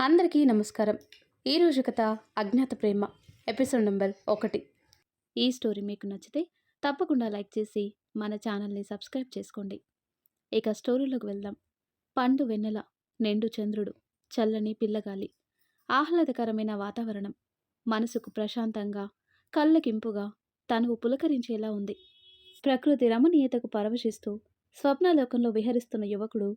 అందరికీ నమస్కారం. ఈరోజు కథ అజ్ఞాత ప్రేమ ఎపిసోడ్ నెంబర్ ఒకటి. ఈ స్టోరీ మీకు నచ్చితే తప్పకుండా లైక్ చేసి మన ఛానల్ని సబ్స్క్రైబ్ చేసుకోండి. ఇక స్టోరీలోకి వెళ్దాం. పండు వెన్నెల నిండు చంద్రుడు చల్లని పిల్లగాలి. ఆహ్లాదకరమైన వాతావరణం. మనసుకు ప్రశాంతంగా కళ్ళకింపుగా తనువు పులకరించేలా ఉంది. ప్రకృతి రమణీయతకు పరవశిస్తూ స్వప్నలోకంలో విహరిస్తున్న యువకుడు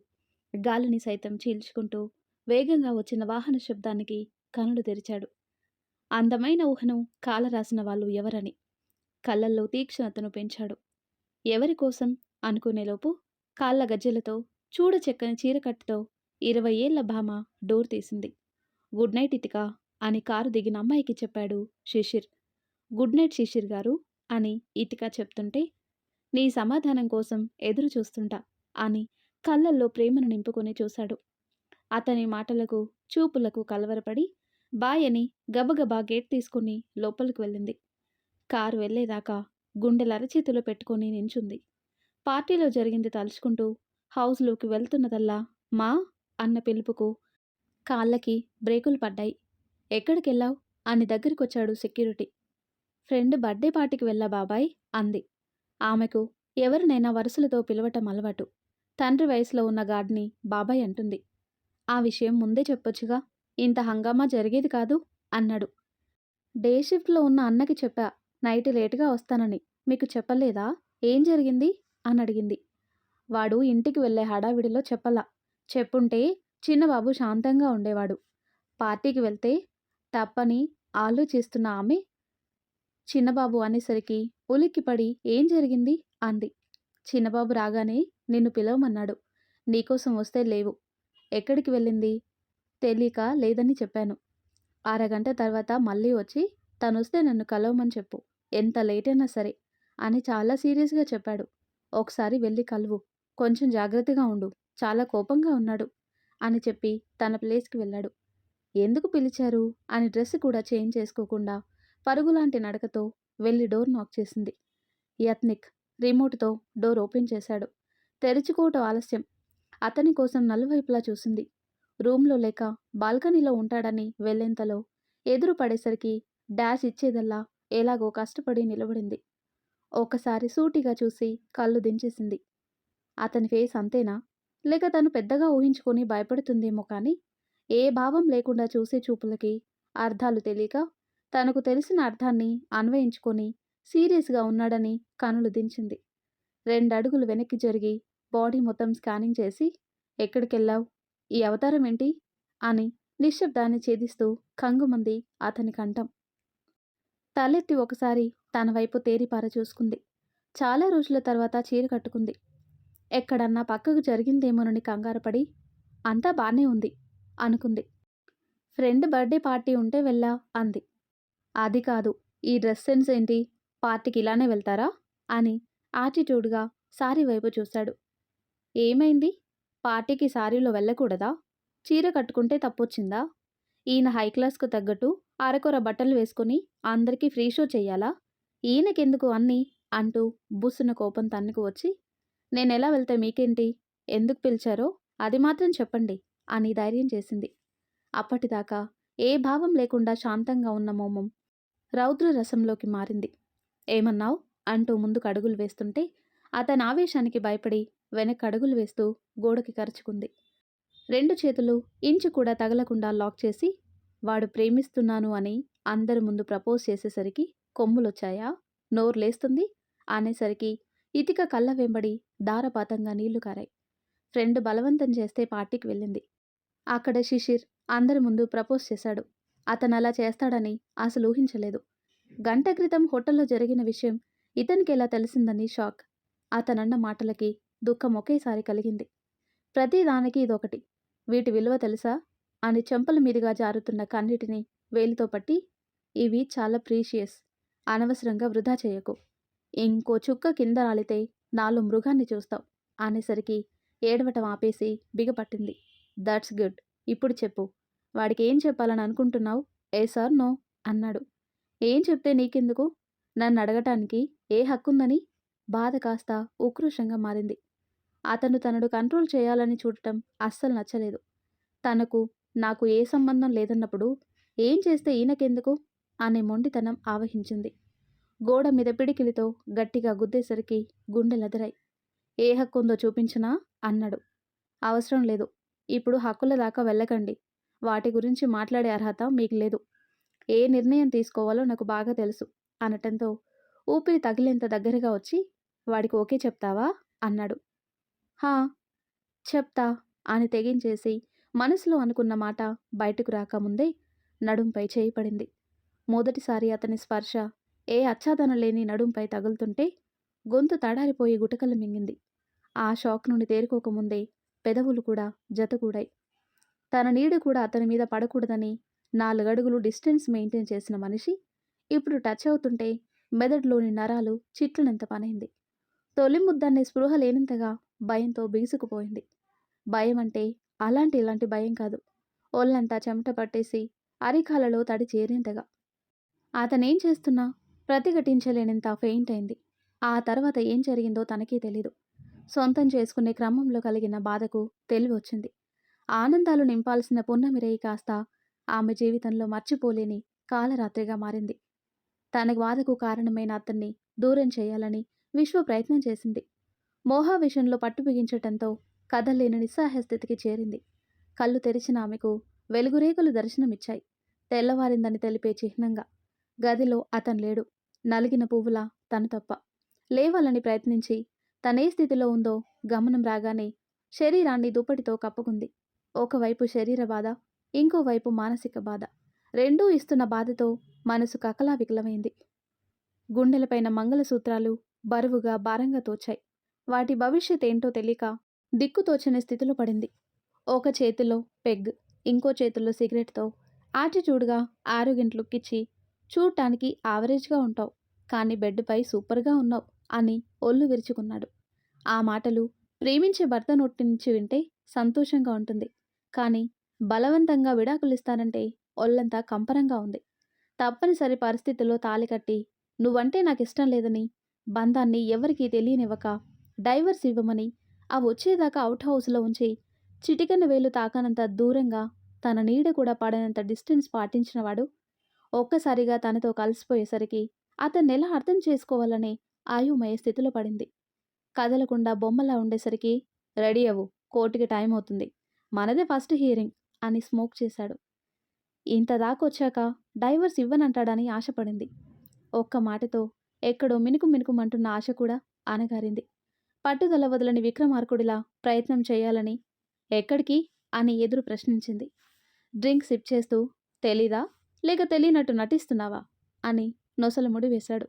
గాలిని సైతం చీల్చుకుంటూ వేగంగా వచ్చిన వాహన శబ్దానికి కనులు తెరిచాడు. అందమైన ఊహను కాలరాసిన వాళ్ళు ఎవరని. కళ్ళల్లో తీక్షణతను పెంచాడు. ఎవరి కోసం? అనుకునేలోపు కాళ్ళ గజ్జెలతో చూడ చెక్కని చీరకట్టుతో ఇరవై ఏళ్ళ భామ డోర్ తీసింది. గుడ్ నైట్ ఇతిక అని కారు దిగిన అమ్మాయికి చెప్పాడు శిశిర్. గుడ్ నైట్ శిశిర్ గారు అని ఇతిక చెప్తుంటే నీ సమాధానం కోసం ఎదురు చూస్తుంటా అని కళ్ళల్లో ప్రేమను నింపుకొని చూశాడు. అతని మాటలకు చూపులకు కలవరపడి బాయని గబగబా గేట్ తీసుకుని లోపలికి వెళ్ళింది. కారు వెళ్ళేదాకా గుండెల అరచేతిలో పెట్టుకొని నించుంది. పార్టీలో జరిగింది తలుచుకుంటూ హౌస్లోకి వెళ్తున్నదల్లా మా అన్న పిలుపుకు కాళ్ళకి బ్రేకులు పడ్డాయి. ఎక్కడికెళ్ళావు? అని దగ్గరికొచ్చాడు సెక్యూరిటీ. ఫ్రెండ్ బర్త్డే పార్టీకి వెళ్ళా బాబాయ్ అంది. ఆమెకు ఎవరినైనా వరుసలతో పిలవటం అలవాటు. తండ్రి వయసులో ఉన్న గాడ్ని బాబాయ్ అంటుంది. ఆ విషయం ముందే చెప్పొచ్చుగా. ఇంత హంగామా జరిగేది కాదు అన్నాడు. డే షిఫ్ట్లో ఉన్న అన్నకి చెప్పా నైట్ లేటుగా వస్తానని. మీకు చెప్పలేదా? ఏం జరిగింది? అని అడిగింది. వాడు ఇంటికి వెళ్ళే హడావిడిలో చెప్పలా. చెప్పుంటే చిన్నబాబు శాంతంగా ఉండేవాడు. పార్టీకి వెళ్తే తప్పని ఆలోచిస్తున్న ఆమె చిన్నబాబు అనేసరికి ఉలిక్కిపడి ఏం జరిగింది? అంది. చిన్నబాబు రాగానే నిన్ను పిలవమన్నాడు. నీకోసం వస్తే లేవు. ఎక్కడికి వెళ్ళింది? తెలియక లేదని చెప్పాను. అరగంట తర్వాత మళ్ళీ వచ్చి తనొస్తే నన్ను కలవమని చెప్పు. ఎంత లేట్ అయినా సరే అని చాలా సీరియస్గా చెప్పాడు. ఒకసారి వెళ్ళి కలువు. కొంచెం జాగ్రత్తగా ఉండు. చాలా కోపంగా ఉన్నాడు అని చెప్పి తన ప్లేస్కి వెళ్ళాడు. ఎందుకు పిలిచారు? అని డ్రెస్ కూడా చేంజ్ చేసుకోకుండా పరుగులాంటి నడకతో వెళ్ళి డోర్ నాక్ చేసింది. యత్నిక్ రిమోట్తో డోర్ ఓపెన్ చేశాడు. తెరుచుకోవటం ఆలస్యం. అతని కోసం నలువైపులా చూసింది. రూమ్లో లేక బాల్కనీలో ఉంటాడని వెళ్ళేంతలో ఎదురు పడేసరికి డాష్ ఇచ్చేదల్లా ఎలాగో కష్టపడి నిలబడింది. ఒకసారి సూటిగా చూసి కళ్ళు దించేసింది. అతని ఫేస్ అంతేనా? లేక తను పెద్దగా ఊహించుకొని భయపడుతుందేమో కానీ ఏ భావం లేకుండా చూసే చూపులకి అర్థాలు తెలియక తనకు తెలిసిన అర్థాన్ని అన్వయించుకొని సీరియస్గా ఉన్నాడని కనులు దించింది. రెండడుగులు వెనక్కి జరిగి బాడీ మొత్తం స్కానింగ్ చేసి ఎక్కడికెళ్ళావు? ఈ అవతారం ఏంటి? అని నిశ్శబ్దాన్ని ఛేదిస్తూ కంగుమంది అతని కంఠం. తలెత్తి ఒకసారి తన వైపు తేరిపార చూసుకుంది. చాలా రోజుల తర్వాత చీర కట్టుకుంది. ఎక్కడన్నా పక్కకు జరిగిందేమోనని కంగారుపడి అంతా బానే ఉంది అనుకుంది. ఫ్రెండ్ బర్త్డే పార్టీ ఉంటే వెళ్ళా అంది. అది కాదు ఈ డ్రెస్ సెన్స్ ఏంటి? పార్టీకి ఇలానే వెళ్తారా? అని యాటిట్యూడ్గా సారీ వైపు చూశాడు. ఏమైంది? పార్టీకి సారీలో వెళ్ళకూడదా? చీర కట్టుకుంటే తప్పొచ్చిందా? ఈయన హై క్లాస్కు తగ్గట్టు అరకొర బట్టలు వేసుకుని అందరికీ ఫ్రీ షో చెయ్యాలా? ఈయనకెందుకు అన్నీ? అంటూ బుస్సున కోపం తన్నుకు వచ్చి నేనెలా వెళ్తే మీకేంటి? ఎందుకు పిలిచారో? అది మాత్రం చెప్పండి అని ధైర్యం చేసింది. అప్పటిదాకా ఏ భావం లేకుండా శాంతంగా ఉన్న మోమం రౌద్ర రసంలోకి మారింది. ఏమన్నావు? అంటూ ముందుకు అడుగులు వేస్తుంటే అతని ఆవేశానికి భయపడి వెనక్కి అడుగులు వేస్తూ గోడకి కరుచుకుంది. రెండు చేతులు ఇంచు కూడా తగలకుండా లాక్ చేసి వాడు ప్రేమిస్తున్నాను అని అందరి ముందు ప్రపోజ్ చేసేసరికి కొమ్ములొచ్చాయా? నోరు లేస్తుంది. అనేసరికి ఇతిక కళ్ళ వెంబడి దారపాతంగా నీళ్ళు కారాయి. ఫ్రెండ్ బలవంతం చేస్తే పార్టీకి వెళ్ళింది. అక్కడ శిశిర్ అందరి ముందు ప్రపోజ్ చేశాడు. అతను అలా చేస్తాడని అసలు ఊహించలేదు. గంట క్రితం హోటల్లో జరిగిన విషయం ఇతనికి ఎలా తెలిసిందని షాక్. అతనన్న మాటలకి దుఃఖం ఒకేసారి కలిగింది. ప్రతిదానికి ఇదొకటి. వీటి విలువ తెలుసా? అని చెంపల మీదుగా జారుతున్న కన్నిటిని వేలితో పట్టి ఇవి చాలా ప్రీషియస్. అనవసరంగా వృధా చేయకు. ఇంకో చుక్క కింద రాలితే నాలో మృగాన్ని చూస్తావు అనేసరికి ఏడవటం ఆపేసి బిగపట్టింది దట్స్ గుడ్. ఇప్పుడు చెప్పు. వాడికి ఏం చెప్పాలని అనుకుంటున్నావు? ఏ సార్ నో అన్నాడు. ఏం చెప్తే నీకెందుకు? నన్ను అడగటానికి ఏ హక్కుందని? బాధ కాస్త ఉక్రోషంగా మారింది. అతను తనను కంట్రోల్ చేయాలని చూడటం అస్సలు నచ్చలేదు. తనకు నాకు ఏ సంబంధం లేదన్నప్పుడు ఏం చేస్తే ఈయనకెందుకు? అనే మొండితనం ఆవహించింది. గోడ మీద పిడికిలితో గట్టిగా గుద్దేసరికి గుండెలెదరాయి ఏ హక్కు ఉందో చూపించినా? అన్నాడు. అవసరం లేదు. ఇప్పుడు హక్కుల దాకా వెళ్ళకండి. వాటి గురించి మాట్లాడే అర్హత మీకు లేదు. ఏ నిర్ణయం తీసుకోవాలో నాకు బాగా తెలుసు అనటంతో ఊపిరి తగిలేంత దగ్గరగా వచ్చి వాడికి ఓకే చెప్తావా? అన్నాడు. హా చెప్తా అని తెగించేసి మనసులో అనుకున్న మాట బయటకు రాకముందే నడుంపై చేయబడింది మొదటిసారి అతని స్పర్శ ఏ అచ్చాదనం లేని నడుంపై తగులుతుంటే గొంతు తడారిపోయి గుటకలు మింగింది. ఆ షాక్ నుండి తేరుకోకముందే పెదవులు కూడా జతకూడాయి. తన నీడ కూడా అతని మీద పడకూడదని నాలుగడుగులు డిస్టెన్స్ మెయింటైన్ చేసిన మనిషి ఇప్పుడు టచ్ అవుతుంటే మెదడులోని నరాలు చిట్లనంత పనైంది. తొలి ముద్దనే స్పృహ లేనంతగా భయంతో బిగుసుకుపోయింది. భయం అంటే అలాంటి ఇలాంటి భయం కాదు. ఒళ్ళంతా చెమట పట్టేసి అరికాలలో తడి చేరేంతగా. అతనేం చేస్తున్నా? ప్రతిఘటించలేనంత ఫెయింట్ అయింది. ఆ తర్వాత ఏం జరిగిందో తనకే తెలీదు. సొంతం చేసుకునే క్రమంలో కలిగిన బాధకు తెలివి వచ్చింది. ఆనందాలు నింపాల్సిన పున్నమిరేయి కాస్త ఆమె జీవితంలో మర్చిపోలేని కాలరాత్రిగా మారింది. తన బాధకు కారణమైన అతన్ని దూరం చేయాలని విశ్వ ప్రయత్నం చేసింది. మోహా విషయంలో పట్టు బిగించటంతో కదలేని నిస్సహాయ స్థితికి చేరింది. కళ్ళు తెరిచిన ఆమెకు వెలుగురేకులు దర్శనమిచ్చాయి. తెల్లవారిందని తెలిపే చిహ్నంగా గదిలో అతను లేడు. నలిగిన పువ్వులా తను తప్ప. లేవాలని ప్రయత్నించి తనే స్థితిలో ఉందో గమనం రాగానే శరీరాన్ని దుప్పటితో కప్పుకుంది. ఒకవైపు శరీర బాధ ఇంకోవైపు మానసిక బాధ. రెండూ ఇస్తున్న బాధతో మనసు కకలా వికలమైంది గుండెలపైన మంగళసూత్రాలు బరువుగా భారంగా తోచాయి. వాటి భవిష్యత్ ఏంటో తెలియక దిక్కుతోచని స్థితిలో పడింది. ఒక చేతిలో పెగ్ ఇంకో చేతిలో సిగరెట్తో ఆటిట్యూడ్గా ఆరోగ్యం లుక్కిచ్చి చూడటానికి యావరేజ్గా ఉంటావు కానీ బెడ్పై సూపర్గా ఉన్నావు అని ఒళ్ళు విరుచుకున్నాడు. ఆ మాటలు ప్రేమించే భర్త నోటి నుంచి వింటే సంతోషంగా ఉంటుంది కానీ బలవంతంగా విడాకులిస్తానంటే ఒళ్ళంతా కంపరంగా ఉంది. తప్పనిసరి పరిస్థితుల్లో తాలి కట్టి నువ్వంటే నాకు ఇష్టం లేదని బంధాన్ని ఎవరికీ తెలియనివ్వక డైవర్స్ ఇవ్వమని. ఆ వచ్చేదాకా అవుట్ హౌస్లో ఉంచి చిటికన వేలు తాకనంత దూరంగా తన నీడ కూడా పడనంత డిస్టెన్స్ పాటించినవాడు ఒక్కసారిగా తనతో కలిసిపోయేసరికి అతన్ని ఎలా అర్థం చేసుకోవాలనే ఆయుమయ స్థితిలో పడింది. కదలకుండా బొమ్మలా ఉండేసరికి రెడీ అవ్వు కోర్టుకి టైం అవుతుంది. మనదే ఫస్ట్ హియరింగ్ అని స్మోక్ చేశాడు. ఇంత దాకొచ్చాక డైవర్స్ ఇవ్వనంటాడని ఆశపడింది. ఒక్క మాటతో ఎక్కడో మినుకు మినుకుమంటున్న ఆశ కూడా అనగారింది పట్టుదల వదలని విక్రమార్కుడిలా ప్రయత్నం చేయాలని ఎక్కడికి? అని ఎదురు ప్రశ్నించింది. డ్రింక్ సిప్ చేస్తూ తెలీదా? లేక తెలియనట్టు నటిస్తున్నావా? అని నొసలు ముడి వేశాడు.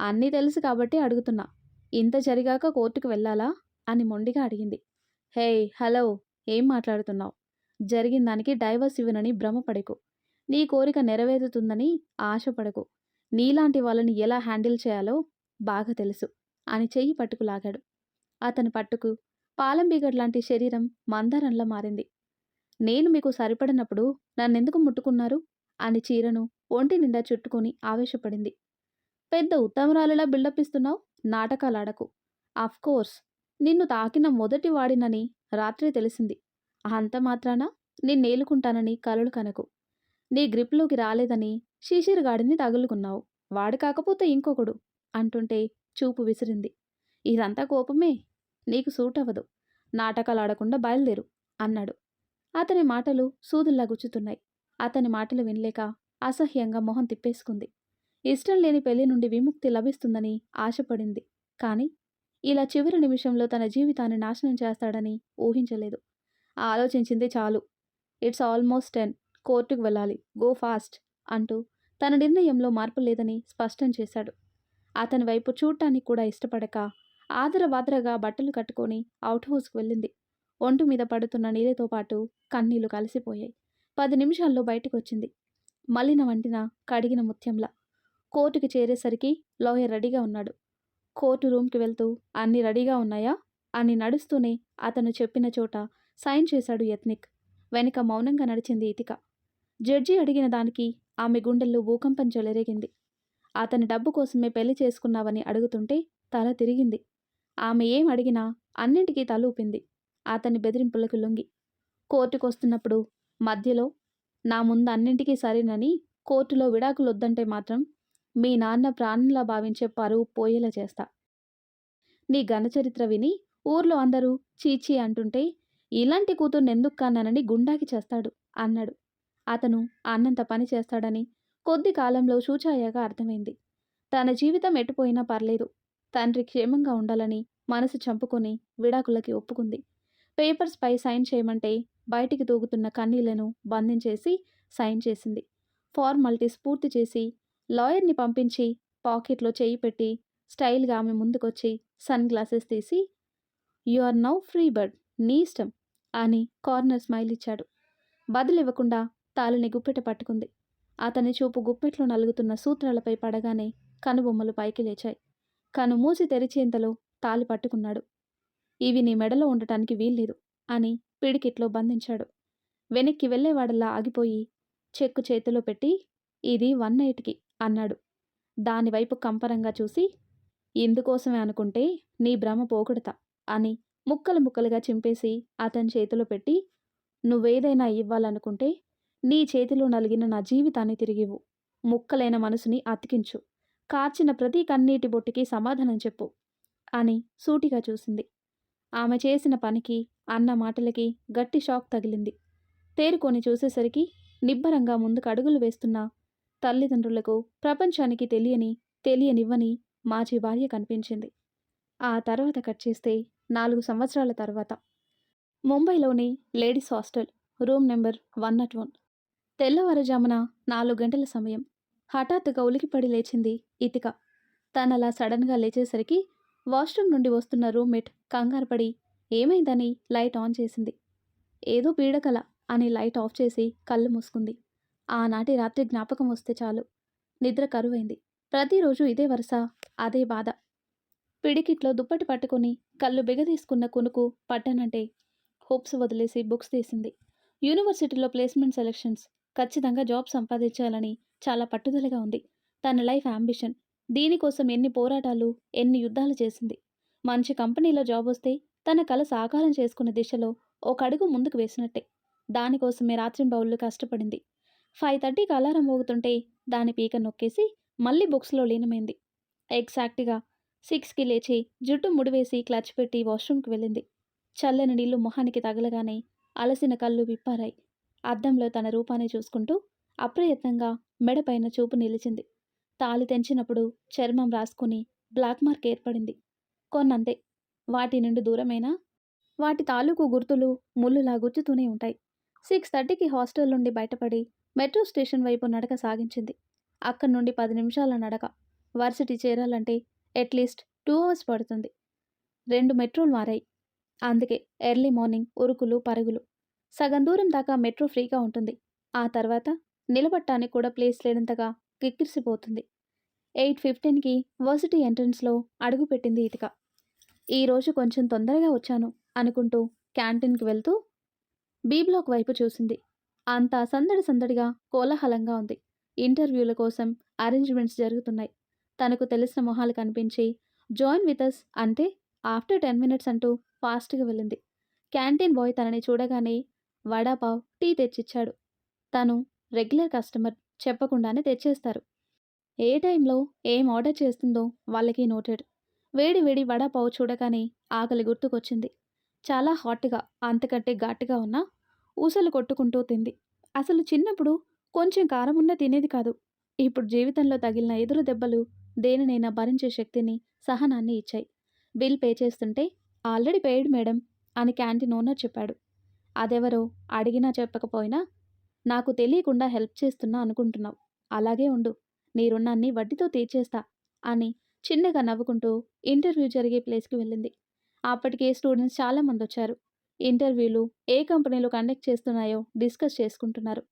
అన్నీ తెలుసు కాబట్టి అడుగుతున్నా. ఇంత జరిగాక కోర్టుకు వెళ్ళాలా? అని మొండిగా అడిగింది. హే హలో ఏం మాట్లాడుతున్నావు? జరిగిన దానికి డైవర్స్ ఇవ్వనని భ్రమపడకు. నీ కోరిక నెరవేరుతుందని ఆశపడకు. నీలాంటి వాళ్ళని ఎలా హ్యాండిల్ చేయాలో బాగా తెలుసు. అని చెయ్యి పట్టుకు లాగాడు. అతని పట్టుకు పాలంబీగడ్ లాంటి శరీరం మందారంలా మారింది. నేను మీకు సరిపడినప్పుడు నన్నెందుకు ముట్టుకున్నారు? అని చీరను ఒంటి నిండా చుట్టుకొని ఆవేశపడింది. పెద్ద ఉత్తమరాలులా బిల్డప్ ఇస్తున్నావు నాటకాలాడకు కోర్స్. నిన్ను తాకిన మొదటి వాడినని రాత్రి తెలిసింది. అంత మాత్రాన? నిన్నేలుకుంటానని కలలు కనకు. నీ గ్రిప్లోకి రాలేదని శిశిరగాడిని తగులుకున్నావు. వాడు కాకపోతే ఇంకొకడు అంటుంటే చూపు విసిరింది. ఇదంతా కోపమే? నీకు సూట్ అవ్వదు నాటకాలు ఆడకుండా బయలుదేరు అన్నాడు. అతని మాటలు సూదుల్లా గుచ్చుతున్నాయి. అతని మాటలు వినలేక అసహ్యంగా మొహం తిప్పేసుకుంది. ఇష్టం లేని పెళ్ళి నుండి విముక్తి లభిస్తుందని ఆశపడింది. కానీ ఇలా చివరి నిమిషంలో తన జీవితాన్ని నాశనం చేస్తాడని ఊహించలేదు. ఆలోచించింది చాలు. It's almost ten. కోర్టుకు వెళ్ళాలి. గో ఫాస్ట్ అంటూ తన నిర్ణయంలో మార్పు లేదని స్పష్టం చేశాడు. అతని వైపు చూడటానికి కూడా ఇష్టపడక ఆదరబాదరగా బట్టలు కట్టుకొని అవుట్ హౌస్కి వెళ్ళింది. ఒంటి మీద పడుతున్న నీళ్ళతో పాటు కన్నీళ్ళు కలిసిపోయాయి. పది నిమిషాల్లో బయటకు వచ్చింది మలిన వంటిన కడిగిన ముత్యంలా. కోర్టుకి చేరేసరికి లాయర్ రెడీగా ఉన్నాడు. కోర్టు రూమ్కి వెళ్తూ అన్ని రెడీగా ఉన్నాయా? అని నడుస్తూనే అతను చెప్పిన చోట సైన్ చేశాడు యత్నిక్. వెనుక మౌనంగా నడిచింది ఇతిక. జడ్జి అడిగిన దానికి ఆమె గుండెల్లో భూకంపం చెలరేగింది. అతని డబ్బు కోసమే పెళ్ళి చేసుకున్నావని అడుగుతుంటే తల తిరిగింది. ఆమె ఏం అడిగినా అన్నింటికీ తలూపింది అతని బెదిరింపులకు లొంగి. కోర్టుకొస్తున్నప్పుడు మధ్యలో నా ముందు అన్నింటికీ సరేనని కోర్టులో విడాకులు వద్దంటే మాత్రం మీ నాన్న ప్రాణంలా భావించే పరువు పోయేలా చేస్తా. నీ ఘనచరిత్ర విని ఊర్లో అందరూ చీచీ అంటుంటే ఇలాంటి కూతుర్ని ఎందుకు కన్నానని గుండాకి చేస్తాడు అన్నాడు. అతను అన్నంత పని చేస్తాడని కొద్ది కాలంలో సూచాయగా అర్థమైంది. తన జీవితం ఎటుపోయినా పర్లేదు. తండ్రి క్షేమంగా ఉండాలని మనసు చంపుకొని విడాకులకి ఒప్పుకుంది. పేపర్స్ పై సైన్ చేయమంటే బయటికి దూగుతున్న కన్నీళ్ళను బంధించేసి సైన్ చేసింది. ఫార్మాలిటీస్ పూర్తి చేసి లాయర్ని పంపించి పాకెట్లో చేయి పెట్టి స్టైల్గా ఆమె ముందుకొచ్చి సన్ గ్లాసెస్ తీసి you are now free bird నీ ఇష్టం అని కార్నర్ స్మైల్ ఇచ్చాడు. బదులివ్వకుండా తాళిని గుప్పెట పట్టుకుంది. అతని చూపు గుప్పెట్లో నలుగుతున్న సూత్రాలపై పడగానే కనుబొమ్మలు పైకి లేచాయి. కను మూసి తెరిచేంతలో తాలి పట్టుకున్నాడు. ఇవి నీ మెడలో ఉండటానికి వీల్లేదు అని పిడికిట్లో బంధించాడు. వెనక్కి వెళ్ళేవాడల్లా ఆగిపోయి చెక్కు చేతిలో పెట్టి ఇది వన్ ఎయిట్కి అన్నాడు. దానివైపు కంపరంగా చూసి ఇందుకోసమే అనుకుంటే నీ భ్రమ పోగొడతా అని ముక్కలు ముక్కలుగా చింపేసి అతని చేతిలో పెట్టి నువ్వేదైనా ఇవ్వాలనుకుంటే నీ చేతిలో నలిగిన నా జీవితాన్ని తిరిగివ్వు. ముక్కలైన మనసుని అతికించు. కార్చిన ప్రతి కన్నీటి బొట్టుకి సమాధానం చెప్పు అని సూటిగా చూసింది. ఆమె చేసిన పనికి అన్న మాటలకి గట్టి షాక్ తగిలింది. తేరుకొని చూసేసరికి నిబ్బరంగా ముందుకు అడుగులు వేస్తున్న తల్లిదండ్రులకు ప్రపంచానికి తెలియని తెలియనివ్వని మాజీ భార్య కనిపించింది. ఆ తర్వాత కట్ చేస్తే నాలుగు సంవత్సరాల తర్వాత. ముంబైలోని ladies hostel room number one nought one. తెల్లవారుజామున నాలుగు గంటల సమయం. హఠాత్తుగా ఉలికిపడి లేచింది ఇతిక తనలా సడన్గా లేచేసరికి వాష్రూమ్ నుండి వస్తున్న రూమ్మేట్ కంగారు పడి ఏమైందని? లైట్ ఆన్ చేసింది. ఏదో పీడకల అని లైట్ ఆఫ్ చేసి కళ్ళు మూసుకుంది. ఆనాటి రాత్రి జ్ఞాపకం వస్తే చాలు. నిద్ర కరువైంది. ప్రతిరోజు ఇదే వరుస అదే బాధ. పిడికిట్లో దుప్పటి పట్టుకొని కళ్ళు బిగదీసుకున్న కునుకు పట్టనంటే హోప్స్ వదిలేసి బుక్స్ తీసింది. యూనివర్సిటీలో ప్లేస్మెంట్ సెలెక్షన్స్ ఖచ్చితంగా జాబ్ సంపాదించాలని చాలా పట్టుదలగా ఉంది. తన లైఫ్ అంబిషన్ దీనికోసం ఎన్ని పోరాటాలు ఎన్ని యుద్ధాలు చేసింది. మంచి కంపెనీలో జాబ్ వస్తే తన కల సాకారం చేసుకున్న దిశలో ఒక అడుగు ముందుకు వేసినట్టే. దానికోసమే రాత్రింబౌళ్ళు కష్టపడింది. ఫైవ్ థర్టీకి అలారం మోగుతుంటే దాని పీక నొక్కేసి మళ్ళీ బుక్స్లో లీనమైంది. ఎగ్జాక్ట్గా సిక్స్కి లేచి జుట్టు ముడివేసి క్లచ్ పెట్టి వాష్రూమ్కి వెళ్ళింది. చల్లని నీళ్ళు మొహానికి తగలగానే అలసిన కళ్ళు విప్పారాయి. అద్దంలో తన రూపాన్ని చూసుకుంటూ అప్రయత్నంగా మెడపైన చూపు నిలిచింది. తాలి తెంచినప్పుడు చర్మం రాసుకుని బ్లాక్ మార్క్ ఏర్పడింది. కొన్నంతే. వాటి నుండి దూరమైనా? వాటి తాలూకు గుర్తులు ముళ్ళులా గుచ్చుతూనే ఉంటాయి. సిక్స్ థర్టీకి హాస్టల్ నుండి బయటపడి మెట్రో స్టేషన్ వైపు నడక సాగించింది. అక్కడి నుండి పది నిమిషాల నడక. వర్సిటీ చేరాలంటే అట్లీస్ట్ టూ అవర్స్ పడుతుంది. రెండు మెట్రోలు మారాయి. అందుకే ఎర్లీ మార్నింగ్ ఉరుకులు పరుగులు. సగం దూరం దాకా మెట్రో ఫ్రీగా ఉంటుంది. ఆ తర్వాత నిలబట్టానికి కూడా ప్లేస్ లేనంతగా కిక్కిరిసిపోతుంది. ఎయిట్ ఫిఫ్టీన్కి వర్సిటీ ఎంట్రన్స్లో అడుగుపెట్టింది ఇతిక ఈరోజు కొంచెం తొందరగా వచ్చాను అనుకుంటూ క్యాంటీన్కి వెళ్తూ బీ బ్లాక్ వైపు చూసింది. అంతా సందడి సందడిగా కోలాహలంగా ఉంది. ఇంటర్వ్యూల కోసం అరేంజ్మెంట్స్ జరుగుతున్నాయి. తనకు తెలిసిన మొహాలు కనిపించి జాయిన్ విత్ అస్ అంటే ఆఫ్టర్ టెన్ మినిట్స్ అంటూ ఫాస్ట్గా వెళ్ళింది. క్యాంటీన్ బాయ్ తనని చూడగానే వడాపావ్ టీ తెచ్చిచ్చాడు. తను రెగ్యులర్ కస్టమర్ చెప్పకుండానే తెచ్చేస్తారు. ఏ టైంలో ఏం ఆర్డర్ చేస్తుందో వాళ్ళకి నోటెడ్. వేడి వేడి వడాపావ్ చూడగానే ఆకలి గుర్తుకొచ్చింది. చాలా హాట్గా అంతకంటే ఘాటుగా ఉన్న ఊసలు కొట్టుకుంటూ తింది. అసలు చిన్నప్పుడు కొంచెం కారం ఉన్న తినేది కాదు. ఇప్పుడు జీవితంలో తగిలిన ఎదురు దెబ్బలు దేనినైనా భరించే శక్తిని సహనాన్ని ఇచ్చాయి. బిల్ పే చేస్తుంటే ఆల్రెడీ పేయడు మేడం అని క్యాంటీన్ ఓనర్ చెప్పాడు. అదెవరో అడిగినా చెప్పకపోయినా నాకు తెలియకుండా హెల్ప్ చేస్తున్నా అనుకుంటున్నావు. అలాగే ఉండు. నీ రుణాన్ని వడ్డీతో తీర్చేస్తా అని చిన్నగా నవ్వుకుంటూ ఇంటర్వ్యూ జరిగే ప్లేస్కి వెళ్ళింది. అప్పటికే స్టూడెంట్స్ చాలామంది వచ్చారు. ఇంటర్వ్యూలు ఏ కంపెనీలు కండక్ట్ చేస్తున్నాయో డిస్కస్ చేసుకుంటున్నారు.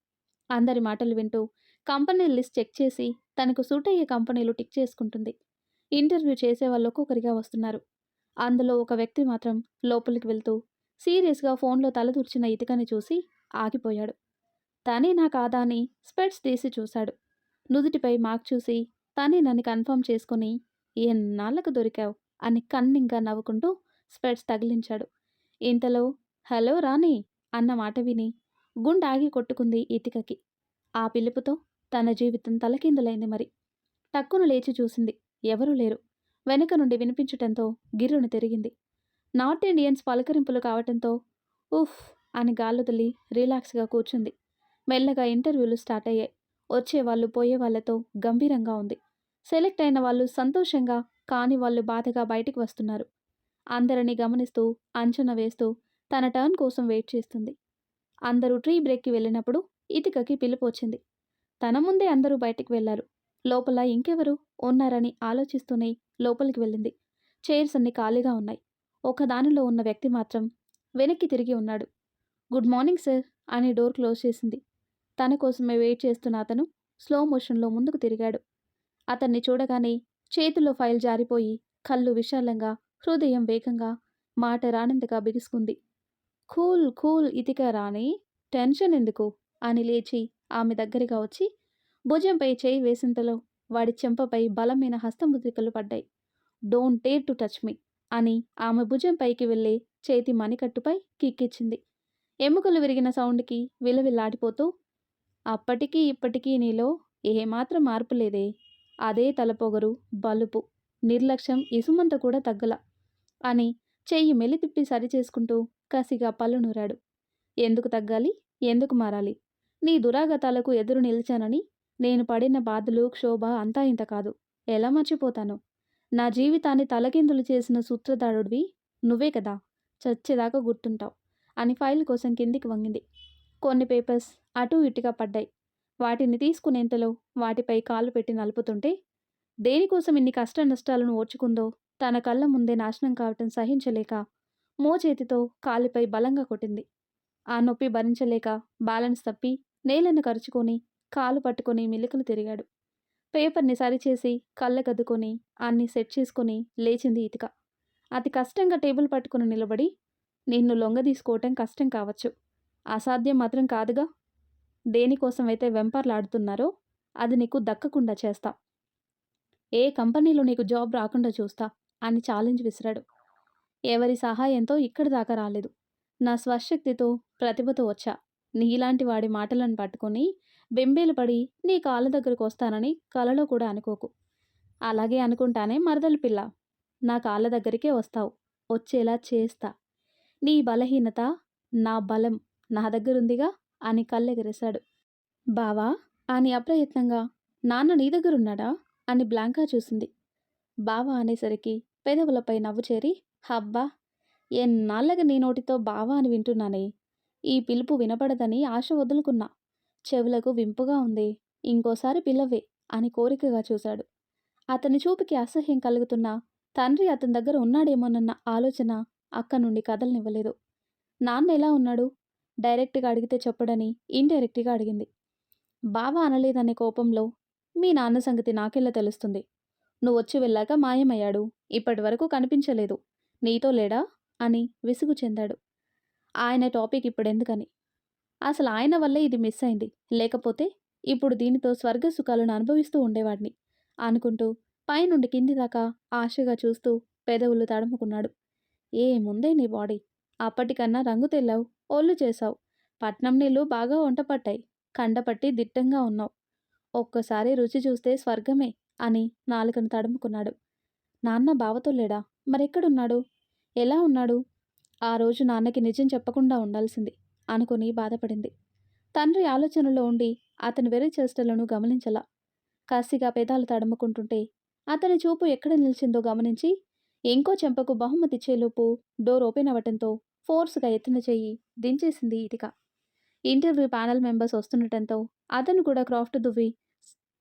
అందరి మాటలు వింటూ కంపెనీ లిస్ట్ చెక్ చేసి తనకు సూట్ అయ్యే కంపెనీలు టిక్ చేసుకుంటుంది. ఇంటర్వ్యూ చేసే వాళ్ళు ఒక్కొక్కరిగా వస్తున్నారు. అందులో ఒక వ్యక్తి మాత్రం లోపలికి వెళ్తూ సీరియస్గా ఫోన్లో తలదూర్చిన ఇతికని చూసి ఆగిపోయాడు. తనే నా కాదా అని స్పెట్స్ తీసి చూశాడు. నుదుటిపై మార్క్ చూసి తనే నన్ను కన్ఫర్మ్ చేసుకుని ఎన్నాళ్ళకు దొరికావు? అని కన్నింగా నవ్వుకుంటూ స్పెట్స్ తగిలించాడు. ఇంతలో హలో రాణి అన్న మాట విని గుండాగి కొట్టుకుంది ఇతికకి ఆ పిలుపుతో తన జీవితం తలకిందులైంది మరి. టక్కును లేచి చూసింది. ఎవరూ లేరు. వెనుక నుండి వినిపించటంతో గిర్రును తిరిగింది. నార్త్ ఇండియన్స్ పలకరింపులు కావటంతో ఉఫ్ అని గాలుదలి రిలాక్స్గా కూర్చుంది. మెల్లగా ఇంటర్వ్యూలు స్టార్ట్ అయ్యాయి. వచ్చే వాళ్ళు పోయే వాళ్ళతో గంభీరంగా ఉంది. సెలెక్ట్ అయిన వాళ్ళు సంతోషంగా కాని వాళ్ళు బాధగా బయటికి వస్తున్నారు. అందరినీ గమనిస్తూ అంచనా వేస్తూ తన టర్న్ కోసం వెయిట్ చేస్తుంది. అందరూ ట్రీ బ్రేక్కి వెళ్ళినప్పుడు ఇతికకి పిలుపు వచ్చింది. తన ముందే అందరూ బయటికి వెళ్ళారు లోపల ఇంకెవరు ఉన్నారని ఆలోచిస్తూనే లోపలికి వెళ్ళింది. చైర్స్ అన్ని ఖాళీగా ఉన్నాయి. ఒకదానిలో ఉన్న వ్యక్తి మాత్రం వెనక్కి తిరిగి ఉన్నాడు. గుడ్ మార్నింగ్ సార్ అని డోర్ క్లోజ్ చేసింది. తన కోసమే వెయిట్ చేస్తున్న అతను స్లో మోషన్లో ముందుకు తిరిగాడు. అతన్ని చూడగానే చేతిలో ఫైల్ జారిపోయి కళ్ళు విశాలంగా హృదయం వేగంగా మాట రానంతగా బిగుసుకుంది. కూల్ కూల్ ఇతిక రాని టెన్షన్ ఎందుకు? అని లేచి ఆమె దగ్గరగా వచ్చి భుజంపై చేయి వేసింతలో వాడి చెంపపై బలమైన హస్తముద్రికలు పడ్డాయి. Don't dare to touch me అని ఆమె భుజంపైకి వెళ్ళే చేతి మణికట్టుపై కిక్కిచ్చింది. ఎముకలు విరిగిన సౌండ్కి విలవిల్లాడిపోతూ అప్పటికీ ఇప్పటికీ నీలో ఏమాత్రం మార్పు లేదే. అదే తలపొగరు బలుపు నిర్లక్ష్యం ఇసుమంత కూడా తగ్గల అని చెయ్యి మెలితిప్పి సరిచేసుకుంటూ కసిగా పళ్ళు నూరాడు. ఎందుకు తగ్గాలి? ఎందుకు మారాలి? నీ దురాగతాలకు ఎదురు నిలిచానని నేను పడిన బాధలు క్షోభ అంతా ఇంత కాదు. ఎలా మర్చిపోతాను? నా జీవితాన్ని తలకిందులు చేసిన సూత్రధారుడివి నువ్వే కదా. చచ్చేదాకా గుర్తుంటావు అని ఫైల్ కోసం కిందికి వంగింది. కొన్ని పేపర్స్ అటూ ఇటుగా పడ్డాయి. వాటిని తీసుకునేంతలో వాటిపై కాలు పెట్టి నలుపుతుంటే దేనికోసం ఇన్ని కష్ట నష్టాలను ఓర్చుకుందో తన కళ్ళ ముందే నాశనం కావటం సహించలేక మోచేతితో కాలిపై బలంగా కొట్టింది. ఆ నొప్పి భరించలేక బ్యాలెన్స్ తప్పి నేలను కరుచుకొని కాలు పట్టుకొని మిలుకలు తిరిగాడు. పేపర్ని సరిచేసి కళ్ళకద్దుకొని అన్ని సెట్ చేసుకుని లేచింది ఇతిక అతి కష్టంగా టేబుల్ పట్టుకుని నిలబడి నిన్ను లొంగ తీసుకోవటం కష్టం కావచ్చు. అసాధ్యం మాత్రం కాదుగా. దేనికోసం అయితే వెంపర్లాడుతున్నారో అది నీకు దక్కకుండా చేస్తా. ఏ కంపెనీలో నీకు జాబ్ రాకుండా చూస్తా అని ఛాలెంజ్ విసిరాడు. ఎవరి సహాయంతో ఇక్కడి దాకా రాలేదు. నా స్వశక్తితో ప్రతిభతో వచ్చా. నీలాంటి వాడి మాటలను పట్టుకొని బెంబేలు పడి నీ కాళ్ళ దగ్గరకు వస్తానని కలలో కూడా అనుకోకు. అలాగే అనుకుంటానే మరదలు పిల్ల. నా కాళ్ళ దగ్గరికే వస్తావు. వచ్చేలా చేస్తా. నీ బలహీనత నా బలం. నా దగ్గరుందిగా అని కళ్ళెగరేశాడు. బావా అని అప్రయత్నంగా నాన్న నీ దగ్గరున్నాడా? అని బ్లాంకా చూసింది. బావా అనేసరికి పెదవులపై నవ్వు చేరి హబ్బా ఎన్నాళ్ళగా నీ నోటితో బావా అని వింటున్నానే? ఈ పిలుపు వినపడదని ఆశ వదులుకున్నా. చెవులకు వింపుగా ఉంది. ఇంకోసారి పిల్లవే అని కోరికగా చూశాడు. అతని చూపుకి అసహ్యం కలుగుతున్నా తండ్రి అతని దగ్గర ఉన్నాడేమోనన్న ఆలోచన అక్క నుండి కదలనివ్వలేదు. నాన్న ఎలా ఉన్నాడు? డైరెక్ట్గా అడిగితే చెప్పడని ఇండైరెక్ట్గా అడిగింది. బావా అనలేదనే కోపంలో మీ నాన్న సంగతి నాకెలా తెలుస్తుంది? నువ్వు వచ్చి వెళ్ళాక మాయమయ్యాడు ఇప్పటి వరకు కనిపించలేదు. నీతో లేడా? అని విసుగు చెందాడు. ఆయన టాపిక్ ఇప్పుడెందుకని? అసలు ఆయన వల్లే ఇది మిస్ అయింది. లేకపోతే ఇప్పుడు దీనితో స్వర్గ సుఖాలను అనుభవిస్తూ ఉండేవాడిని అనుకుంటూ పైనుండి కింది దాకా ఆశగా చూస్తూ పెదవులు తడుముకున్నాడు. ఏముందే నీ బాడీ అప్పటికన్నా రంగు తెల్లావు. ఓళ్ళు చేశావు. పట్నం నీళ్ళు బాగా వంట పట్టాయి కండపట్టి దిట్టంగా ఉన్నావు. ఒక్కసారి రుచి చూస్తే స్వర్గమే అని నాలుకను తడుముకున్నాడు. నాన్న బావతో లేడా? మరెక్కడున్నాడు? ఎలా ఉన్నాడు? ఆ రోజు నాన్నకి నిజం చెప్పకుండా ఉండాల్సింది అనుకుని బాధపడింది. తండ్రి ఆలోచనలో ఉండి అతని వెర్రి చేష్టలను గమనించలా. కాసిగా పెదాలు తడుముకుంటుంటే అతని చూపు ఎక్కడ నిలిచిందో గమనించి ఇంకో చెంపకు బహుమతి ఇచ్చేలోపు డోర్ ఓపెన్ అవ్వటంతో ఫోర్స్గా ఎత్తిన చెయ్యి దించేసింది ఇతిక ఇంటర్వ్యూ ప్యానల్ మెంబర్స్ వస్తుండటంతో అతను కూడా క్రాఫ్ట్ దువ్వి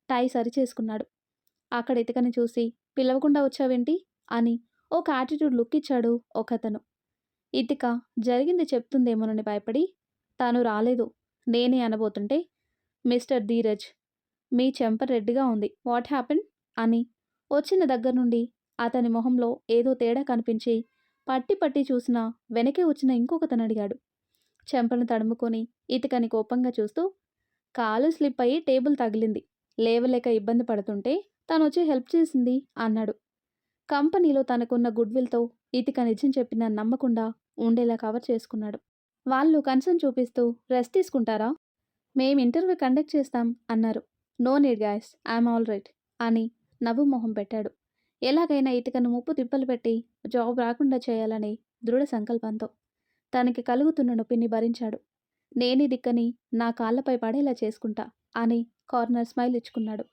టై సరిచేసుకున్నాడు. అక్కడ ఇతికని చూసి పిలవకుండా వచ్చావేంటి? అని ఒక యాటిట్యూడ్ లుక్ ఇచ్చాడు ఒకతను. ఇతిక జరిగింది చెప్తుందేమోనని భయపడి తాను రాలేదు. నేనే అనబోతుంటే మిస్టర్ ధీరజ్ మీ చెంప రెడ్డిగా ఉంది. What happen? అని వచ్చిన దగ్గర నుండి అతని మొహంలో ఏదో తేడా కనిపించి పట్టి పట్టి చూసినా వెనకే వచ్చిన ఇంకొకతను అడిగాడు. చెంపను తడుముకొని ఇతకని కోపంగా చూస్తూ కాలు స్లిప్ అయ్యి టేబుల్ తగిలింది. లేవలేక ఇబ్బంది పడుతుంటే తను వచ్చి హెల్ప్ చేసింది అన్నాడు. కంపెనీలో తనకున్న గుడ్విల్తో ఇతిక నిజం చెప్పిన నమ్మకుండా ఉండేలా కవర్ చేసుకున్నాడు. వాళ్ళు కన్సర్న్ చూపిస్తూ రెస్ట్ తీసుకుంటారా? మేం ఇంటర్వ్యూ కండక్ట్ చేస్తాం అన్నారు. No need guys I'm all right అని నవ్వు మొహం పెట్టాడు. ఎలాగైనా ఇతికను ముప్పు తిప్పలు పెట్టి జాబ్ రాకుండా చేయాలని దృఢ సంకల్పంతో తనకి కలుగుతున్న నొప్పిని భరించాడు. నేని దిక్కని నా కాళ్ళపై పడేలా చేసుకుంటా అని కార్నర్ స్మైల్ ఇచ్చుకున్నాడు.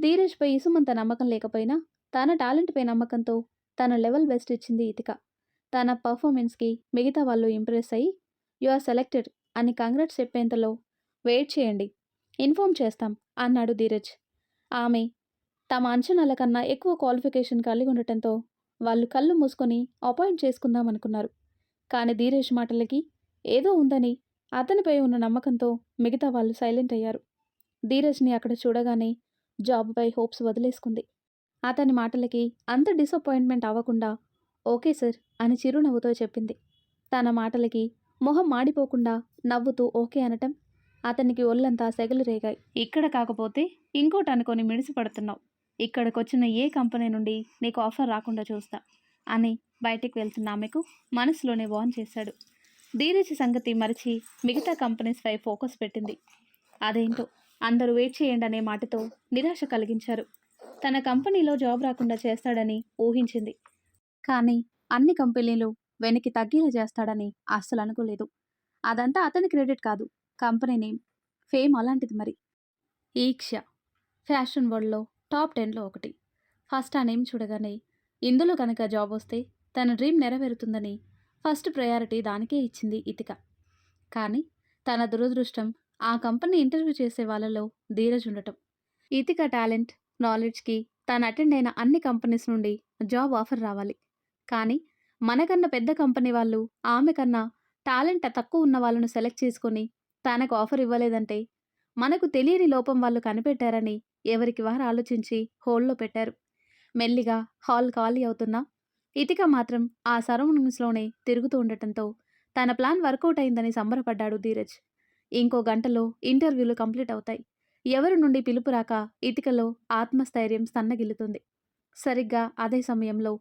ధీరజ్పై ఇసుమంత నమ్మకం లేకపోయినా తన టాలెంట్పై నమ్మకంతో తన లెవెల్ బెస్ట్ ఇచ్చింది ఇతిక. తన పర్ఫార్మెన్స్కి మిగతా వాళ్ళు ఇంప్రెస్ అయ్యి యు ఆర్ సెలెక్టెడ్ అని కంగ్రాట్స్ చెప్పేంతలో వెయిట్ చేయండి ఇన్ఫామ్ చేస్తాం అన్నాడు ధీరజ్. ఆమె తమ అంచనాల కన్నా ఎక్కువ క్వాలిఫికేషన్ కలిగి ఉండటంతో వాళ్ళు కళ్ళు మూసుకొని అపాయింట్ చేసుకుందాం అనుకున్నారు. కానీ ధీరేష్ మాటలకి ఏదో ఉందని అతనిపై ఉన్న నమ్మకంతో మిగతా వాళ్ళు సైలెంట్ అయ్యారు. ధీరజ్ని అక్కడ చూడగానే జాబ్పై హోప్స్ వదిలేసుకుంది. అతని మాటలకి అంత డిసప్పాయింట్మెంట్ అవ్వకుండా ఓకే సార్ అని చిరునవ్వుతో చెప్పింది. తన మాటలకి మొహం మాడిపోకుండా నవ్వుతూ ఓకే అనటం అతనికి ఒళ్ళంతా సెగలు రేగాయి. ఇక్కడ కాకపోతే ఇంకోటి అనుకొని మిడిసిపడుతున్నావు ఇక్కడికొచ్చిన ఏ కంపెనీ నుండి నీకు ఆఫర్ రాకుండా చూస్తా అని బయటికి వెళ్తున్న ఆమెకు మనసులోనే వార్న్ చేశాడు. ధీరజ్ సంగతి మరిచి మిగతా కంపెనీస్పై ఫోకస్ పెట్టింది. అదేంటో అందరూ వెయిట్ చేయండి అనే మాటతో నిరాశ కలిగించారు. తన కంపెనీలో జాబ్ రాకుండా చేస్తాడని ఊహించింది. కానీ అన్ని కంపెనీలు వెనక్కి తగ్గేలా చేస్తాడని అస్సలు అనుకోలేదు. అదంతా అతని క్రెడిట్ కాదు కంపెనీ నేమ్ ఫేమ్ అలాంటిది మరి. ఈక్ష ఫ్యాషన్ వరల్డ్లో టాప్ టెన్లో ఒకటి. ఫస్ట్ ఆ నేమ్ చూడగానే ఇందులో కనుక జాబ్ వస్తే తన డ్రీమ్ నెరవేరుతుందని ఫస్ట్ ప్రయారిటీ దానికే ఇచ్చింది ఇతిక. కానీ తన దురదృష్టం ఆ కంపెనీ ఇంటర్వ్యూ చేసే వాళ్ళలో ధీరజ్ ఉండటం. ఇతిక టాలెంట్ నాలెడ్జ్కి తాను అటెండ్ అయిన అన్ని కంపెనీస్ నుండి జాబ్ ఆఫర్ రావాలి. కానీ మనకన్నా పెద్ద కంపెనీ వాళ్ళు ఆమె కన్నా టాలెంట్ తక్కువ ఉన్న వాళ్ళను సెలెక్ట్ చేసుకొని తనకు ఆఫర్ ఇవ్వలేదంటే మనకు తెలియని లోపం వాళ్ళు కనిపెట్టారని ఎవరికి వారు ఆలోచించి హోల్లో పెట్టారు. మెల్లిగా హాల్ ఖాళీ అవుతున్నా ఇతిక మాత్రం ఆ సరౌండింగ్స్లోనే తిరుగుతూ ఉండటంతో తన ప్లాన్ వర్కౌట్ అయిందని సంబరపడ్డాడు ధీరజ్. ఇంకో గంటలో ఇంటర్వ్యూలు కంప్లీట్ అవుతాయి. ఎవరి నుండి పిలుపు రాక ఇతికలో ఆత్మస్థైర్యం సన్నగిల్లుతుంది. సరిగ్గా అదే సమయంలో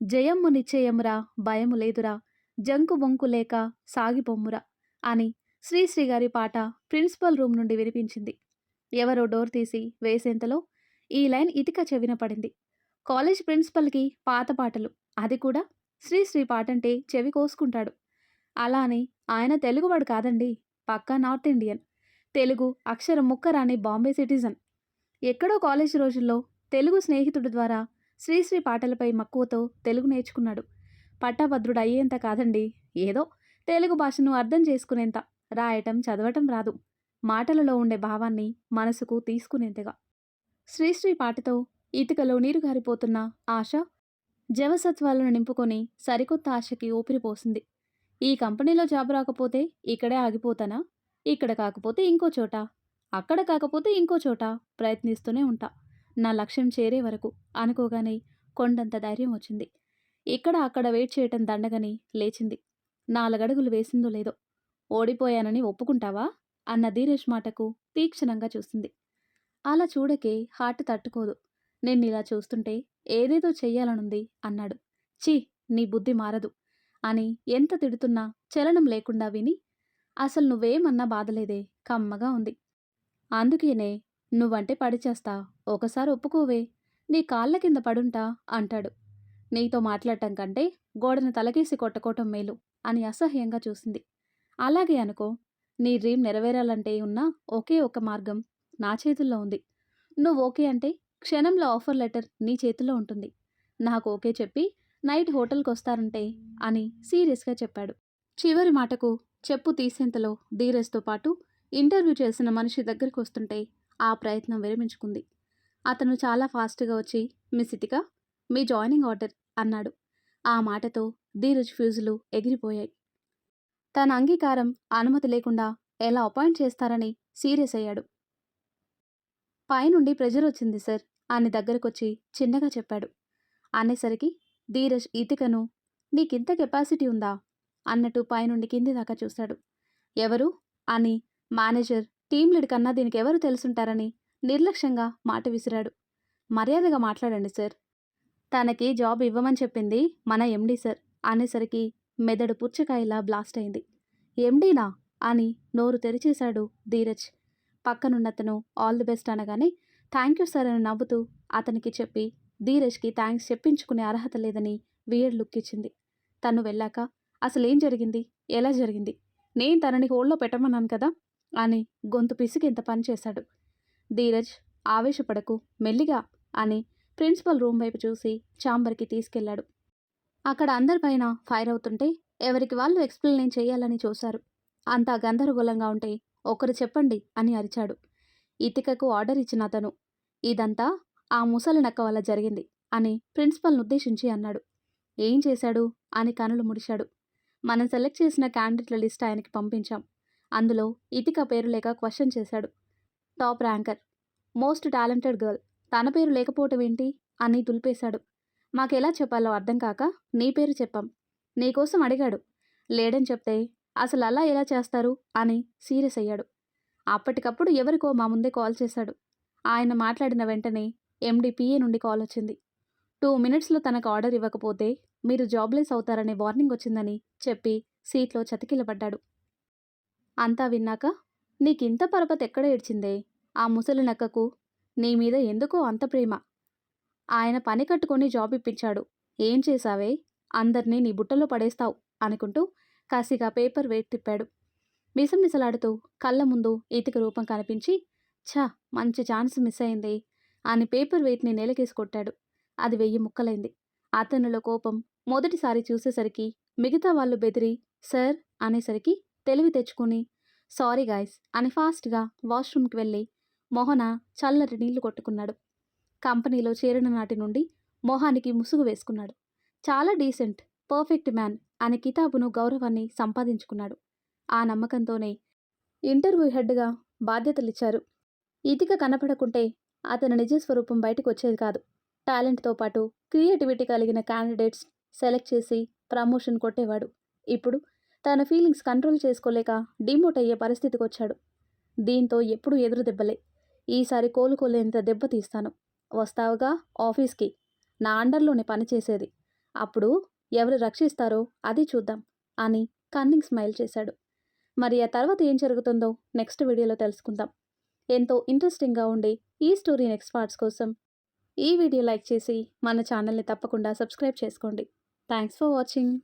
జయమ్ము నిశ్చయమురా భయము లేదురా జంకు బొంకు లేక సాగిపోమ్మురా అని శ్రీశ్రీ గారి పాట ప్రిన్సిపల్ రూమ్ నుండి వినిపించింది. ఎవరో డోర్ తీసి వేసేంతలో ఈ లైన్ ఇతిక చెవిన పడింది. కాలేజ్ ప్రిన్సిపల్కి పాత పాటలు. అది కూడా శ్రీశ్రీ పాటంటే చెవి కోసుకుంటాడు. అలా అని ఆయన తెలుగువాడు కాదండి పక్కా నార్త్ ఇండియన్. తెలుగు అక్షరం ముక్కరాని బాంబే సిటిజన్. ఎక్కడో కాలేజ్ రోజుల్లో తెలుగు స్నేహితుడి ద్వారా శ్రీశ్రీ పాటలపై మక్కువతో తెలుగు నేర్చుకున్నాడు. పట్టాభద్రుడు అయ్యేంత కాదండి ఏదో తెలుగు భాషను అర్థం చేసుకునేంత. రాయటం చదవటం రాదు. మాటలలో ఉండే భావాన్ని మనసుకు తీసుకునేంతగా. శ్రీశ్రీ పాటతో ఇటుకలో నీరు గారిపోతున్న ఆశ జవసత్వాలను నింపుకొని సరికొత్త ఆశకి ఊపిరిపోసింది. ఈ కంపెనీలో జాబ్ రాకపోతే ఇక్కడే ఆగిపోతానా? ఇక్కడ కాకపోతే ఇంకో చోట. అక్కడ కాకపోతే ఇంకో చోట ప్రయత్నిస్తూనే ఉంటా. నా లక్ష్యం చేరే వరకు అనుకోగానే కొండంత ధైర్యం వచ్చింది. ఇక్కడ అక్కడ వెయిట్ చేయటం దండగని లేచింది. నాలుగడుగులు వేసిందో లేదో. ఓడిపోయానని ఒప్పుకుంటావా? అన్న ధీరేష్ మాటకు తీక్షణంగా చూసింది. అలా చూడకే హార్ట్ తట్టుకోదు. నేను ఇలా చూస్తుంటే ఏదేదో చెయ్యాలనుంది అన్నాడు. చీ నీ బుద్ధి మారదు. అని ఎంత తిడుతున్నా చలనం లేకుండా విని అసలు నువ్వేమన్నా బాధలేదే కమ్మగా ఉంది. అందుకేనే నువ్వంటే పడిచేస్తా ఒకసారి ఒప్పుకోవే నీ కాళ్ళ కింద పడుంటా అంటాడు. నీతో మాట్లాడటం కంటే గోడను తలకేసి కొట్టుకోవటం మేలు అని అసహ్యంగా చూసింది. అలాగే అనుకో నీ డ్రీమ్ నెరవేరాలంటే ఉన్న ఒకే ఒక మార్గం నా చేతుల్లో ఉంది. నువ్వు ఓకే అంటే క్షణంలో ఆఫర్ లెటర్ నీ చేతిలో ఉంటుంది. నాకు ఓకే చెప్పి నైట్ హోటల్కి వస్తారంటే అని సీరియస్గా చెప్పాడు. చివరి మాటకు చెప్పు తీసేంతలో ధీరజ్తో పాటు ఇంటర్వ్యూ చేసిన మనిషి దగ్గరికి వస్తుంటే ఆ ప్రయత్నం విరమించుకుంది. అతను చాలా ఫాస్ట్గా వచ్చి మిస్ మీ జాయినింగ్ ఆర్డర్ అన్నాడు. ఆ మాటతో ధీరజ్ ఫ్యూజులు ఎగిరిపోయాయి. తన అంగీకారం అనుమతి లేకుండా ఎలా అపాయింట్ చేస్తారని సీరియస్ అయ్యాడు. పైనుండి ప్రెజర్ వచ్చింది సార్ అని దగ్గరకొచ్చి చిన్నగా చెప్పాడు. అనేసరికి ధీరజ్ ఈతికను నీకింత కెపాసిటీ ఉందా? అన్నట్టు పైనుండి కింది దాకా చూశాడు ఎవరు? అని మేనేజర్ టీం లీడ్ కన్నా దీనికి ఎవరు తెలుసుంటారని నిర్లక్ష్యంగా మాట విసిరాడు. మర్యాదగా మాట్లాడండి సార్. తనకి జాబ్ ఇవ్వమని చెప్పింది మన ఎండీ సార్ అనేసరికి మెదడు పుచ్చకాయలా బ్లాస్ట్ అయింది. ఎండీనా అని నోరు తెరిచేశాడు ధీరజ్. పక్కనున్నతను ఆల్ ది బెస్ట్ అనగానే థ్యాంక్ యూ సార్ అని నవ్వుతూ అతనికి చెప్పి ధీరజ్కి థ్యాంక్స్ చెప్పించుకునే అర్హత లేదని వియర్డ్ లుక్ ఇచ్చింది తను వెళ్ళాక అసలు ఏం జరిగింది? ఎలా జరిగింది? నేను తనని హోల్డ్లో పెట్టమన్నాను కదా అని గొంతు పిసికి ఇంత పని చేశాడు. ధీరజ్ ఆవేశపడకు మెల్లిగా అని ప్రిన్సిపల్ రూమ్ వైపు చూసి చాంబర్కి తీసుకెళ్ళాడు అక్కడ అందరిపైన ఫైర్ అవుతుంటే ఎవరికి వాళ్ళు ఎక్స్ప్లెయిన్ చేయాలని చూశారు. అంతా గందరగోళంగా ఉంటే ఒకరు చెప్పండి అని అరిచాడు. ఇతికకు ఆర్డర్ ఇచ్చిన అతను ఇదంతా ఆ ముసలి నక్క వల్ల జరిగింది అని ప్రిన్సిపల్ను ఉద్దేశించి అన్నాడు. ఏం చేశాడు? అని కనులు ముడిశాడు మనం సెలెక్ట్ చేసిన క్యాండిడేట్ల లిస్ట్ ఆయనకి పంపించాం. అందులో ఇతిక పేరు లేక క్వశ్చన్ చేశాడు. Top ranker most talented girl తన పేరు లేకపోవటం ఏంటి? అని దులిపేశాడు. మాకెలా చెప్పాలో అర్థం కాక నీ పేరు చెప్పాం. నీకోసం అడిగాడు. లేడని చెప్తే అసలు అలా ఎలా చేస్తారు? అని సీరియస్ అయ్యాడు. అప్పటికప్పుడు ఎవరికో మా ముందే కాల్ చేశాడు. ఆయన మాట్లాడిన వెంటనే ఎండిపిఏ నుండి కాల్ వచ్చింది. టూ మినిట్స్లో తనకు ఆర్డర్ ఇవ్వకపోతే మీరు జాబ్లెస్ అవుతారనే వార్నింగ్ వచ్చిందని చెప్పి సీట్లో చతికిలబడ్డాడు. అంతా విన్నాక నీకింత పరపతి ఎక్కడ ఏడ్చిందే? ఆ ముసలి నక్కకు నీ మీద ఎందుకో అంత ప్రేమ? ఆయన పని కట్టుకొని జాబ్ ఇప్పించాడు. ఏం చేశావే? అందరినీ నీ బుట్టలో పడేస్తావు అనుకుంటూ కాసిగా పేపర్ వెయిట్ తిప్పాడు. మిసమిసలాడుతూ కళ్ళ ముందు ఈతిక రూపం కనిపించి ఛా మంచి ఛాన్స్ మిస్ అయింది అని పేపర్ వెయిట్ని నేలకేసి కొట్టాడు. అది వెయ్యి ముక్కలైంది. అతనిలో కోపం మొదటిసారి చూసేసరికి మిగతా వాళ్ళు బెదిరి సర్ అనేసరికి తెలివి తెచ్చుకుని సారీ గాయస్ అని ఫాస్ట్గా వాష్రూమ్కి వెళ్ళి మోహన చల్లటి నీళ్ళు కొట్టుకున్నాడు. కంపెనీలో చేరిన నాటి నుండి మొహానికి ముసుగు వేసుకున్నాడు. చాలా డీసెంట్ పర్ఫెక్ట్ మ్యాన్ అనే కితాబును గౌరవాన్ని సంపాదించుకున్నాడు. ఆ నమ్మకంతోనే ఇంటర్వ్యూ హెడ్గా బాధ్యతలిచ్చారు. ఇతిక కనపడకుంటే అతని నిజ స్వరూపం బయటకు వచ్చేది కాదు. టాలెంట్తో పాటు క్రియేటివిటీ కలిగిన క్యాండిడేట్స్ సెలెక్ట్ చేసి ప్రమోషన్ కొట్టేవాడు. ఇప్పుడు తన ఫీలింగ్స్ కంట్రోల్ చేసుకోలేక డిమోట్ అయ్యే పరిస్థితికి వచ్చాడు దీంతో ఎప్పుడూ ఎదురు దెబ్బలే ఈసారి కోలుకోలేంత దెబ్బ తీస్తాను వస్తావుగా ఆఫీస్కి? నా అండర్లోనే పనిచేసేది అప్పుడు ఎవరు రక్షిస్తారో అది చూద్దాం అని కన్నింగ్ స్మైల్ చేశాడు. మరి ఆ తర్వాత ఏం జరుగుతుందో నెక్స్ట్ వీడియోలో తెలుసుకుందాం. ఎంతో ఇంట్రెస్టింగ్గా ఉండే ఈ స్టోరీ నెక్స్ట్ పార్ట్స్ కోసం ఈ వీడియో లైక్ చేసి మన ఛానల్ని తప్పకుండా సబ్స్క్రైబ్ చేసుకోండి. Thanks for watching.